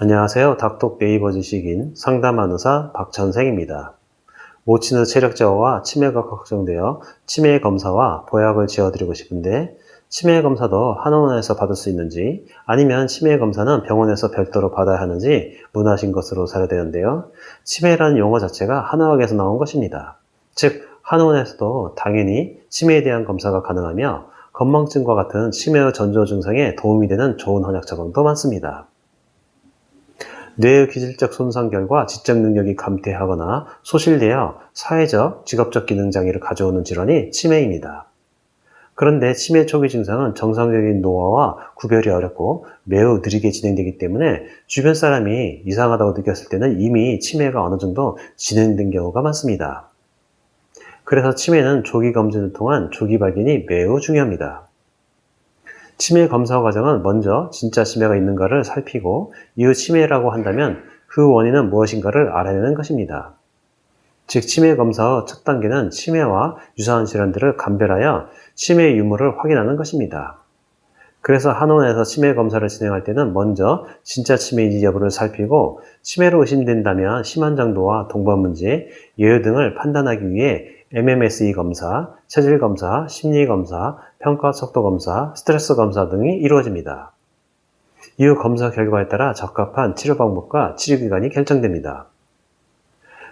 안녕하세요. 닥톡 네이버 지식인 상담한 의사 박천생입니다. 모친의 체력 저하와 치매가 걱정되어 치매 검사와 보약을 지어드리고 싶은데 치매 검사도 한의원에서 받을 수 있는지 아니면 치매 검사는 병원에서 별도로 받아야 하는지 문하신 것으로 사료되는데요. 치매라는 용어 자체가 한의학에서 나온 것입니다. 즉 한의원에서도 당연히 치매에 대한 검사가 가능하며 건망증과 같은 치매의 전조 증상에 도움이 되는 좋은 한약 처방도 많습니다. 뇌의 기질적 손상 결과 지적 능력이 감퇴하거나 소실되어 사회적, 직업적 기능 장애를 가져오는 질환이 치매입니다. 그런데 치매 초기 증상은 정상적인 노화와 구별이 어렵고 매우 느리게 진행되기 때문에 주변 사람이 이상하다고 느꼈을 때는 이미 치매가 어느 정도 진행된 경우가 많습니다. 그래서 치매는 조기 검진을 통한 조기 발견이 매우 중요합니다. 치매 검사 과정은 먼저 진짜 치매가 있는가를 살피고 이후 치매라고 한다면 그 원인은 무엇인가를 알아내는 것입니다. 즉 치매 검사의 첫 단계는 치매와 유사한 질환들을 감별하여 치매 유무를 확인하는 것입니다. 그래서 한의원에서 치매 검사를 진행할 때는 먼저 진짜 치매인지 여부를 살피고 치매로 의심된다면 심한 정도와 동반 문제, 예외 등을 판단하기 위해 MMSE 검사, 체질 검사, 심리 검사, 평가 속도 검사, 스트레스 검사 등이 이루어집니다. 이후 검사 결과에 따라 적합한 치료 방법과 치료 기간이 결정됩니다.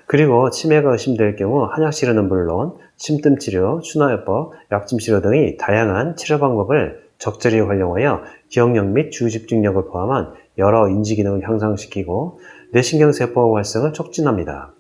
그리고 치매가 의심될 경우 한약 치료는 물론 침뜸 치료, 순화요법, 약침 치료 등의 다양한 치료 방법을 적절히 활용하여 기억력 및 주집중력을 포함한 여러 인지 기능을 향상시키고 뇌신경 세포 활성을 촉진합니다.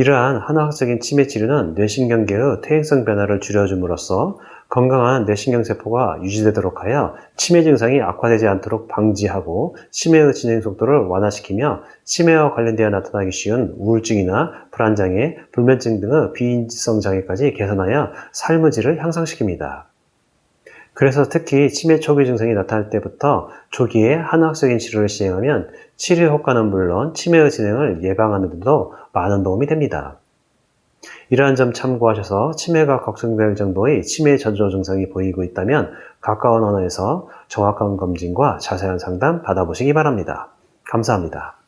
이러한 한화학적인 치매 치료는 뇌신경계의 퇴행성 변화를 줄여줌으로써 건강한 뇌신경 세포가 유지되도록 하여 치매 증상이 악화되지 않도록 방지하고 치매의 진행 속도를 완화시키며 치매와 관련되어 나타나기 쉬운 우울증이나 불안장애, 불면증 등의 비인지성 장애까지 개선하여 삶의 질을 향상시킵니다. 그래서 특히 치매 초기 증상이 나타날 때부터 초기에 한의학적인 치료를 시행하면 치료 효과는 물론 치매의 진행을 예방하는 데도 많은 도움이 됩니다. 이러한 점 참고하셔서 치매가 걱정될 정도의 치매 전조 증상이 보이고 있다면 가까운 언어에서 정확한 검진과 자세한 상담 받아보시기 바랍니다. 감사합니다.